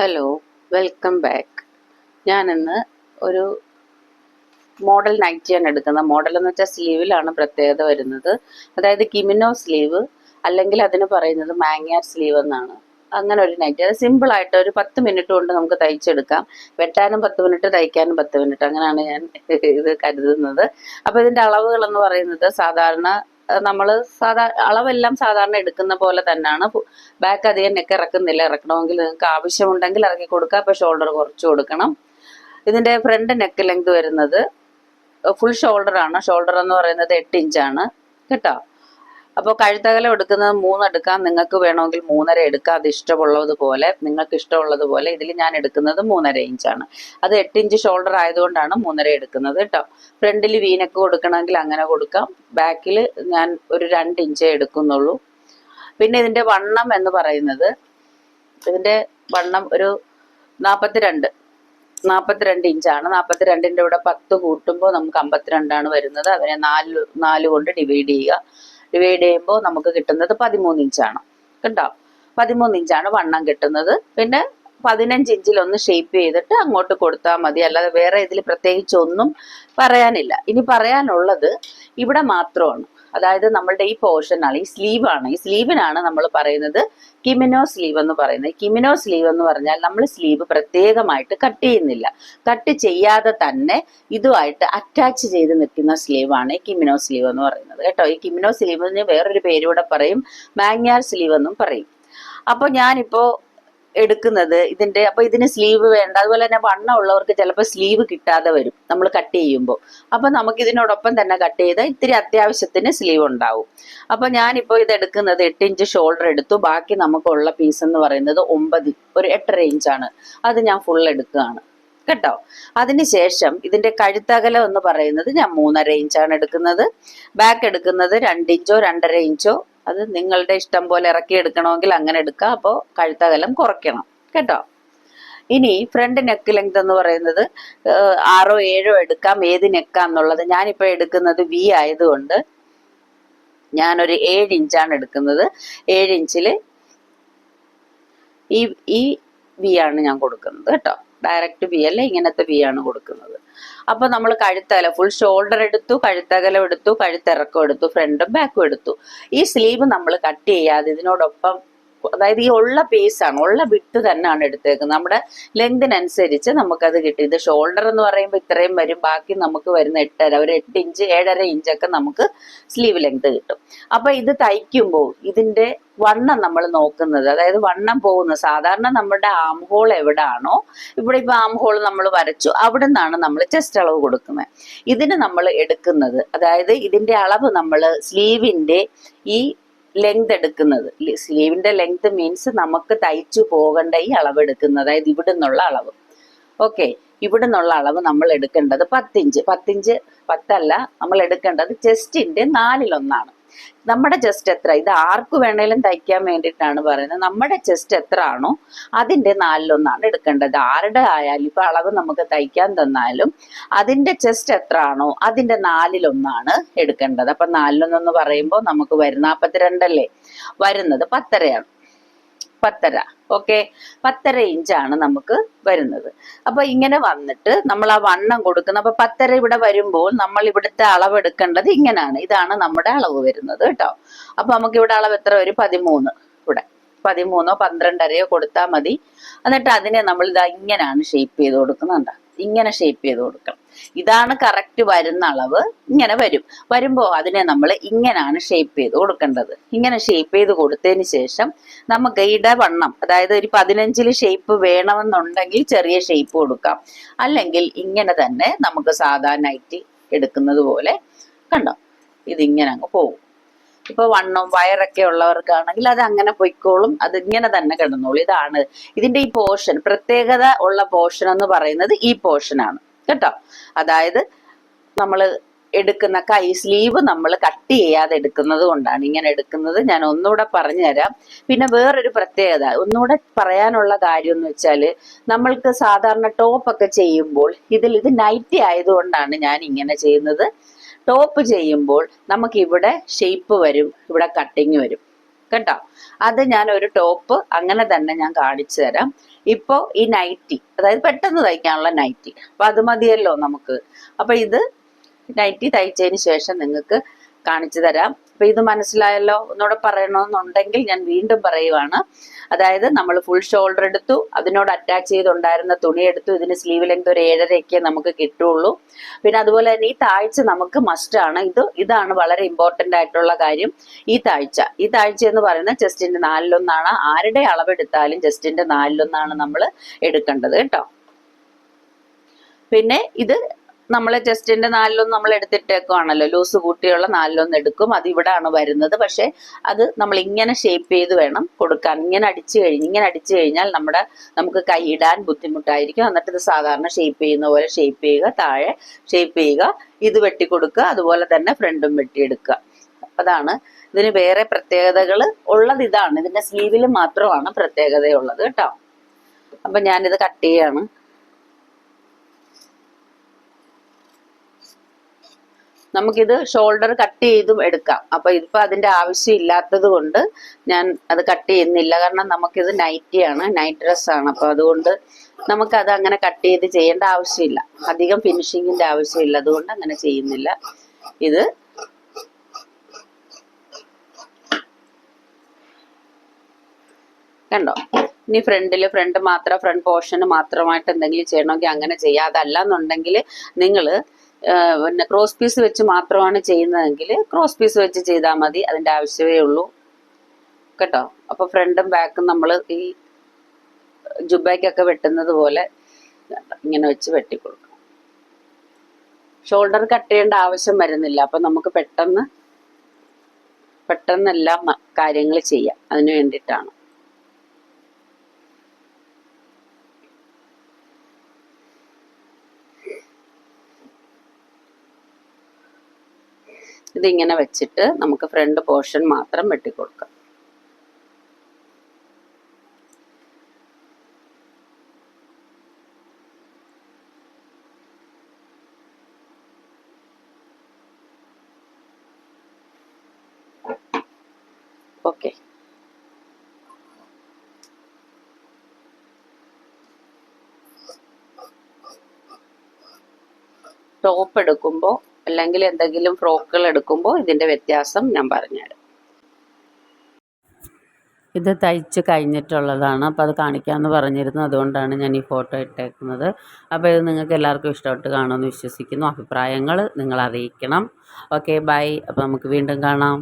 Hello welcome back ഞാനിന്ന് ഒരു model night ചെയ്യാൻ എടുക്കുന്ന മോഡൽ എന്ന് വെച്ചാൽ സ്ലീവിലാണ് പ്രത്യേകത വരുന്നത്. അതായത് കിമിനോ സ്ലീവ് അല്ലെങ്കിൽ അതിന് പറയുന്നത് മാങ്ങിയ സ്ലീവ് എന്നാണ്. അങ്ങനെ ഒരു നൈറ്റ് അത് സിമ്പിൾ ആയിട്ട് ഒരു പത്ത് മിനിറ്റ് കൊണ്ട് നമുക്ക് തയ്ച്ചെടുക്കാം. വെട്ടാനും പത്ത് മിനിറ്റ് തയ്ക്കാനും പത്ത് മിനിറ്റ് അങ്ങനെയാണ് ഞാൻ ഇത് കരുതുന്നത്. അപ്പോൾ ഇതിന്റെ അളവുകൾ എന്ന് പറയുന്നത് സാധാരണ നമ്മൾ സാധാ അളവെല്ലാം സാധാരണ എടുക്കുന്ന പോലെ തന്നെയാണ് ബാക്ക് അധികം നെക്ക് ഇറക്കുന്നില്ല. ഇറക്കണമെങ്കിൽ നിങ്ങൾക്ക് ആവശ്യമുണ്ടെങ്കിൽ ഇറക്കി കൊടുക്കുക. അപ്പോൾ ഷോൾഡർ കുറച്ച് കൊടുക്കണം. ഇതിന്റെ ഫ്രണ്ട് നെക്ക് ലെങ്ത് വരുന്നത് ഫുൾ ഷോൾഡർ ആണ്. ഷോൾഡർ എന്ന് പറയുന്നത് എട്ട് ഇഞ്ചാണ് കേട്ടോ? അപ്പോൾ കഴുത്തകലം എടുക്കുന്നത് മൂന്ന് എടുക്കാം. നിങ്ങൾക്ക് വേണമെങ്കിൽ മൂന്നര എടുക്കാം. അത് ഇഷ്ടമുള്ളതുപോലെ നിങ്ങൾക്ക് ഇഷ്ടമുള്ളതുപോലെ ഇതിൽ ഞാൻ എടുക്കുന്നത് മൂന്നര ഇഞ്ചാണ് അത് എട്ട് ഇഞ്ച് ഷോൾഡർ ആയതുകൊണ്ടാണ് മൂന്നര എടുക്കുന്നത് കേട്ടോ. ഫ്രണ്ടിൽ വീനക്ക് കൊടുക്കണമെങ്കിൽ അങ്ങനെ കൊടുക്കാം. ബാക്കിൽ ഞാൻ ഒരു രണ്ട് ഇഞ്ച് എടുക്കുന്നുള്ളൂ. പിന്നെ ഇതിന്റെ വണ്ണം എന്ന് പറയുന്നത് ഇതിന്റെ വണ്ണം ഒരു നാൽപ്പത്തിരണ്ട് നാൽപ്പത്തിരണ്ട് ഇഞ്ചാണ് നാൽപ്പത്തിരണ്ടിന്റെ ഇവിടെ പത്ത് കൂട്ടുമ്പോൾ നമുക്ക് അമ്പത്തിരണ്ടാണ് വരുന്നത്. അതിനെ നാല് നാല് കൊണ്ട് ഡിവൈഡ് ചെയ്യുക. ഡിവൈഡ് ചെയ്യുമ്പോൾ നമുക്ക് കിട്ടുന്നത് പതിമൂന്ന് ഇഞ്ചാണ് കേട്ടോ പതിമൂന്ന് ഇഞ്ചാണ് വണ്ണം കിട്ടുന്നത്. പിന്നെ പതിനഞ്ച് ഇഞ്ചിൽ ഒന്ന് ഷേപ്പ് ചെയ്തിട്ട് അങ്ങോട്ട് കൊടുത്താൽ മതി. അല്ലാതെ വേറെ ഇതിൽ പ്രത്യേകിച്ച് ഒന്നും പറയാനില്ല. ഇനി പറയാനുള്ളത് ഇവിടെ മാത്രമാണ്. അതായത് നമ്മളുടെ ഈ പോർഷനാണ് ഈ സ്ലീവ് ആണ്. ഈ സ്ലീവിനാണ് നമ്മൾ പറയുന്നത് കിമിനോ സ്ലീവ് എന്ന് പറയുന്നത്. കിമിനോ സ്ലീവ് എന്ന് പറഞ്ഞാൽ നമ്മൾ സ്ലീവ് പ്രത്യേകമായിട്ട് കട്ട് ചെയ്യുന്നില്ല. കട്ട് ചെയ്യാതെ തന്നെ ഇതുമായിട്ട് അറ്റാച്ച് ചെയ്ത് നിൽക്കുന്ന സ്ലീവാണ് ഈ കിമിനോ സ്ലീവ് എന്ന് പറയുന്നത്. കേട്ടോ ഈ കിമിനോ സ്ലീവിന് വേറൊരു പേരൂടെ പറയും മാങ്യാർ സ്ലീവ് എന്നും പറയും. അപ്പൊ ഞാനിപ്പോ എടുക്കുന്നത് ഇതിന്റെ അപ്പൊ ഇതിന് സ്ലീവ് വേണ്ട. അതുപോലെ തന്നെ വണ്ണം ഉള്ളവർക്ക് ചിലപ്പോൾ സ്ലീവ് കിട്ടാതെ വരും. നമ്മൾ കട്ട് ചെയ്യുമ്പോൾ അപ്പൊ നമുക്ക് ഇതിനോടൊപ്പം തന്നെ കട്ട് ചെയ്ത് ഇത്തിരി അത്യാവശ്യത്തിന് സ്ലീവ് ഉണ്ടാവും. അപ്പൊ ഞാനിപ്പോൾ ഇത് എടുക്കുന്നത് എട്ട് ഇഞ്ച് ഷോൾഡർ എടുത്തു. ബാക്കി നമുക്കുള്ള പീസ് എന്ന് പറയുന്നത് ഒമ്പത് ഒരു എട്ടര ഇഞ്ചാണ് അത് ഞാൻ ഫുൾ എടുക്കുകയാണ്. കേട്ടോ? അതിനുശേഷം ഇതിന്റെ കഴുത്തകലം എന്ന് പറയുന്നത് ഞാൻ മൂന്നര ഇഞ്ചാണ് എടുക്കുന്നത്. ബാക്ക് എടുക്കുന്നത് രണ്ട് ഇഞ്ചോ രണ്ടര ഇഞ്ചോ അത് നിങ്ങളുടെ ഇഷ്ടം പോലെ ഇറക്കി എടുക്കണമെങ്കിൽ അങ്ങനെ എടുക്കുക. അപ്പോൾ കഴുത്തകലം കുറയ്ക്കണം. കേട്ടോ? ഇനി ഫ്രണ്ട് നെക്ക് ലെങ്ത് എന്ന് പറയുന്നത് ആറോ ഏഴോ എടുക്കാം. ഏത് നെക്കാന്നുള്ളത് ഞാനിപ്പോൾ എടുക്കുന്നത് വി ആയതുകൊണ്ട് ഞാനൊരു ഏഴ് ഇഞ്ചാണ് എടുക്കുന്നത്. ഏഴ് ഇഞ്ചിൽ ഈ ഈ വി ആണ് ഞാൻ കൊടുക്കുന്നത്. കേട്ടോ? ഡയറക്റ്റ് വി അല്ല? ഇങ്ങനത്തെ വി ആണ് കൊടുക്കുന്നത്. അപ്പൊ നമ്മൾ കഴുത്തകല ഫുൾ ഷോൾഡർ എടുത്തു കഴുത്തകലം എടുത്തു കഴുത്തിറക്കം എടുത്തു ഫ്രണ്ടും ബാക്കും എടുത്തു. ഈ സ്ലീവ് നമ്മൾ കട്ട് ചെയ്യാതെ ഇതിനോടൊപ്പം അതായത് ഈ ഉള്ള ആണ് ഉള്ള വിട്ട് തന്നെയാണ് എടുത്തേക്കുന്നത്. നമ്മുടെ ലെങ്തിനനുസരിച്ച് നമുക്കത് കിട്ടി. ഇത് ഷോൾഡർ എന്ന് പറയുമ്പോൾ ഇത്രയും വരും ബാക്കി നമുക്ക് വരുന്ന എട്ടര ഒരു എട്ട് ഇഞ്ച് ഏഴര ഇഞ്ചൊക്കെ നമുക്ക് സ്ലീവ് ലെങ്ത് കിട്ടും. അപ്പൊ ഇത് തയ്ക്കുമ്പോൾ ഇതിന്റെ വണ്ണം നമ്മൾ നോക്കുന്നത് അതായത് വണ്ണം പോകുന്നത് സാധാരണ നമ്മുടെ ആം ഹോൾ എവിടാണോ ഇവിടെ ഇപ്പൊ ആം ഹോൾ നമ്മൾ വരച്ചു അവിടെ നിന്നാണ് നമ്മൾ ചെസ്റ്റ് അളവ് കൊടുക്കുന്നത്. ഇതിന് നമ്മൾ എടുക്കുന്നത് അതായത് ഇതിന്റെ അളവ് നമ്മൾ സ്ലീവിന്റെ ഈ ലെങ്ത് എടുക്കുന്നത്. സ്ലീവിന്റെ ലെങ്ത് മീൻസ് നമുക്ക് തയ്ച്ചു പോകേണ്ട ഈ അളവ് എടുക്കുന്നത് അതായത് ഇവിടെ നിന്നുള്ള അളവ്. ഓക്കെ ഇവിടെ നിന്നുള്ള അളവ് നമ്മൾ എടുക്കേണ്ടത് പത്തിഞ്ച്. പത്തിഞ്ച് പത്തല്ല നമ്മൾ എടുക്കേണ്ടത് ചെസ്റ്റിന്റെ നാലിലൊന്നാണ്. നമ്മുടെ ചെസ്റ്റ് എത്ര? ഇത് ആർക്ക് വേണേലും തയ്ക്കാൻ വേണ്ടിയിട്ടാണ് പറയുന്നത്. നമ്മുടെ ചെസ്റ്റ് എത്ര ആണോ അതിന്റെ നാലിലൊന്നാണ് എടുക്കേണ്ടത്. ആരുടെ ആയാലും ഇപ്പൊ അളവ് നമുക്ക് തയ്ക്കാൻ തന്നാലും അതിന്റെ ചെസ്റ്റ് എത്ര ആണോ അതിന്റെ നാലിലൊന്നാണ് എടുക്കേണ്ടത്. അപ്പൊ നാലിലൊന്നെന്ന് പറയുമ്പോൾ നമുക്ക് വരുന്ന നാൽപ്പത്തിരണ്ടല്ലേ വരുന്നത് പത്തരയാണ്. പത്തര. ഓക്കെ പത്തര ഇഞ്ചാണ് നമുക്ക് വരുന്നത്. അപ്പൊ ഇങ്ങനെ വന്നിട്ട് നമ്മൾ ആ വണ്ണം കൊടുക്കുന്ന അപ്പൊ പത്തര ഇവിടെ വരുമ്പോൾ നമ്മൾ ഇവിടുത്തെ അളവ് എടുക്കേണ്ടത് ഇങ്ങനെയാണ് ഇതാണ് നമ്മുടെ അളവ് വരുന്നത് കേട്ടോ. അപ്പൊ നമുക്ക് ഇവിടെ അളവ് എത്ര വരും? പതിമൂന്ന്. പതിമൂന്നോ പന്ത്രണ്ടരയോ കൊടുത്താൽ മതി. എന്നിട്ട് അതിനെ നമ്മൾ ഇതാ ഇങ്ങനെയാണ് ഷേപ്പ് ചെയ്ത് കൊടുക്കുന്നുണ്ട് ഇങ്ങനെ ഷേപ്പ് ചെയ്ത് കൊടുക്കണം. ഇതാണ് കറക്റ്റ് വരുന്ന അളവ്. ഇങ്ങനെ വരും. വരുമ്പോൾ അതിനെ നമ്മൾ ഇങ്ങനെയാണ് ഷേപ്പ് ചെയ്ത് കൊടുക്കേണ്ടത്. ഇങ്ങനെ ഷേപ്പ് ചെയ്ത് കൊടുത്തതിന് ശേഷം നമുക്ക് ഇടവണ്ണം അതായത് ഒരു പതിനഞ്ചിൽ ഷേപ്പ് വേണമെന്നുണ്ടെങ്കിൽ ചെറിയ ഷേപ്പ് കൊടുക്കാം. അല്ലെങ്കിൽ ഇങ്ങനെ തന്നെ നമുക്ക് സാധാരണയായിട്ട് എടുക്കുന്നത് പോലെ കണ്ടോ? ഇതിങ്ങനെ അങ്ങ് പോകും. ഇപ്പൊ വണ്ണം വയറൊക്കെ ഉള്ളവർക്കാണെങ്കിൽ അത് അങ്ങനെ പൊയ്ക്കോളും അത് ഇങ്ങനെ തന്നെ കിടന്നോളൂ. ഇതാണ് ഇതിന്റെ ഈ പോർഷൻ. പ്രത്യേകത ഉള്ള പോർഷൻ എന്ന് പറയുന്നത് ഈ പോർഷനാണ്. കേട്ടോ? അതായത് നമ്മൾ എടുക്കുന്ന കൈ സ്ലീവ് നമ്മൾ കട്ട് ചെയ്യാതെ എടുക്കുന്നത് കൊണ്ടാണ് ഇങ്ങനെ എടുക്കുന്നത്. ഞാൻ ഒന്നുകൂടെ പറഞ്ഞു തരാം. പിന്നെ വേറൊരു പ്രത്യേകത. ഒന്നുകൂടെ പറയാനുള്ള കാര്യം എന്ന് വെച്ചാൽ നമ്മൾക്ക് സാധാരണ ടോപ്പൊക്കെ ചെയ്യുമ്പോൾ ഇതിൽ ഇത് നൈറ്റി ആയതുകൊണ്ടാണ് ഞാൻ ഇങ്ങനെ ചെയ്യുന്നത്. ടോപ്പ് ചെയ്യുമ്പോൾ നമുക്ക് ഇവിടെ ഷേപ്പ് വരും ഇവിടെ കട്ടിങ് വരും. കേട്ടോ? അത് ഞാൻ ഒരു ടോപ്പ് അങ്ങനെ തന്നെ ഞാൻ കാണിച്ചു തരാം. ഇപ്പോൾ ഈ നൈറ്റി അതായത് പെട്ടെന്ന് തയ്ക്കാനുള്ള നൈറ്റി അപ്പൊ അത് മതിയല്ലോ നമുക്ക്. അപ്പൊ ഇത് നൈറ്റി തയ്ച്ചതിന് ശേഷം നിങ്ങൾക്ക് കാണിച്ചു തരാം. അപ്പൊ ഇത് മനസ്സിലായല്ലോ? ഒന്നുകൂടെ പറയണമെന്നുണ്ടെങ്കിൽ ഞാൻ വീണ്ടും പറയുവാണ്. അതായത് നമ്മൾ ഫുൾ ഷോൾഡർ എടുത്തു അതിനോട് അറ്റാച്ച് ചെയ്തുണ്ടായിരുന്ന തുണി എടുത്തു ഇതിന് സ്ലീവ് ലെങ്ത് ഒരു ഏഴരയൊക്കെ നമുക്ക് കിട്ടുള്ളൂ. പിന്നെ അതുപോലെ തന്നെ ഈ താഴ്ച നമുക്ക് മസ്റ്റ് ആണ്. ഇത് ഇതാണ് വളരെ ഇമ്പോർട്ടന്റ് ആയിട്ടുള്ള കാര്യം. ഈ താഴ്ച ഈ താഴ്ച എന്ന് പറയുന്നത് ചെസ്റ്റിന്റെ നാലിലൊന്നാണ്. ആരുടെ അളവെടുത്താലും ചെസ്റ്റിന്റെ നാലിലൊന്നാണ് നമ്മൾ എടുക്കേണ്ടത് കേട്ടോ. പിന്നെ ഇത് നമ്മൾ ചെസ്റ്റിന്റെ നാലിലൊന്ന് നമ്മൾ എടുത്തിട്ടേക്കുവാണല്ലോ. ലൂസ് കൂട്ടിയുള്ള നാലിലൊന്ന് എടുക്കും. അത് ഇവിടാണ് വരുന്നത്. പക്ഷെ അത് നമ്മൾ ഇങ്ങനെ ഷേപ്പ് ചെയ്ത് വേണം കൊടുക്കാൻ. ഇങ്ങനെ അടിച്ചു കഴിഞ്ഞ് ഇങ്ങനെ അടിച്ചു കഴിഞ്ഞാൽ നമ്മുടെ നമുക്ക് കൈ ഇടാൻ ബുദ്ധിമുട്ടായിരിക്കും. എന്നിട്ട് ഇത് സാധാരണ ഷേപ്പ് ചെയ്യുന്ന പോലെ ഷേപ്പ് ചെയ്യുക താഴെ ഷേപ്പ് ചെയ്യുക ഇത് വെട്ടിക്കൊടുക്കുക അതുപോലെ തന്നെ ഫ്രണ്ടും വെട്ടിയെടുക്കുക. അതാണ് ഇതിന് വേറെ പ്രത്യേകതകൾ ഉള്ളത് ഇതാണ്. ഇതിന്റെ സ്ലീവിൽ മാത്രമാണ് പ്രത്യേകതയുള്ളത് കേട്ടോ. അപ്പൊ ഞാനിത് കട്ട് ചെയ്യാണ്. നമുക്കിത് ഷോൾഡർ കട്ട് ചെയ്തും എടുക്കാം. അപ്പോൾ ഇതിപ്പോ അതിന്റെ ആവശ്യം ഇല്ലാത്തത് കൊണ്ട് ഞാൻ അത് കട്ട് ചെയ്യുന്നില്ല. കാരണം നമുക്കിത് നൈറ്റിയാണ് നൈറ്റ് ഡ്രസ്സാണ് അപ്പോൾ അതുകൊണ്ട് നമുക്കത് അങ്ങനെ കട്ട് ചെയ്ത് ചെയ്യേണ്ട ആവശ്യമില്ല. അധികം ഫിനിഷിങ്ങിന്റെ ആവശ്യമില്ല. അതുകൊണ്ട് അങ്ങനെ ചെയ്യുന്നില്ല. ഇത് കണ്ടോ? ഇനി ഫ്രണ്ടിൽ ഫ്രണ്ട് മാത്രം ഫ്രണ്ട് പോർഷന് മാത്രമായിട്ട് എന്തെങ്കിലും ചെയ്യണമെങ്കിൽ അങ്ങനെ ചെയ്യാം. അതല്ല എന്നുണ്ടെങ്കിൽ നിങ്ങൾ പിന്നെ ക്രോസ് പീസ് വെച്ച് മാത്രമാണ് ചെയ്യുന്നതെങ്കിൽ ക്രോസ് പീസ് വെച്ച് ചെയ്താൽ മതി അതിന്റെ ആവശ്യമേ ഉള്ളൂ. കേട്ടോ? അപ്പോൾ ഫ്രണ്ടും ബാക്കും നമ്മൾ ഈ ജുബയ്ക്കൊക്കെ വെട്ടുന്നത് പോലെ ഇങ്ങനെ വെച്ച് വെട്ടിക്കൊടുക്കും ഷോൾഡർ കട്ട് ചെയ്യേണ്ട ആവശ്യം വരുന്നില്ല. അപ്പം നമുക്ക് പെട്ടെന്ന് പെട്ടെന്നെല്ലാം കാര്യങ്ങൾ ചെയ്യാം. അതിന് വേണ്ടിയിട്ടാണ്. ഇതിങ്ങനെ വെച്ചിട്ട് നമുക്ക് ഫ്രണ്ട് പോർഷൻ മാത്രം വെട്ടിക്കൊടുക്കാം. ടോപ്പ് എടുക്കുമ്പോൾ അല്ലെങ്കിൽ എന്തെങ്കിലും ഫ്രോക്കുകൾ എടുക്കുമ്പോൾ ഇതിന്റെ വ്യത്യാസം ഞാൻ പറഞ്ഞുതരാം. ഇത് തയ്ച്ച് കഴിഞ്ഞിട്ടുള്ളതാണ്. അപ്പോൾ അത് കാണിക്കാമെന്ന് പറഞ്ഞിരുന്നു. അതുകൊണ്ടാണ് ഞാൻ ഈ ഫോട്ടോ ഇട്ടേക്കുന്നത്. അപ്പോൾ ഇത് നിങ്ങൾക്ക് എല്ലാവർക്കും ഇഷ്ടപ്പെട്ട് കാണുമെന്ന് വിശ്വസിക്കുന്നു. അഭിപ്രായങ്ങൾ നിങ്ങൾ അറിയിക്കണം. Okay bye. അപ്പോൾ നമുക്ക് വീണ്ടും കാണാം.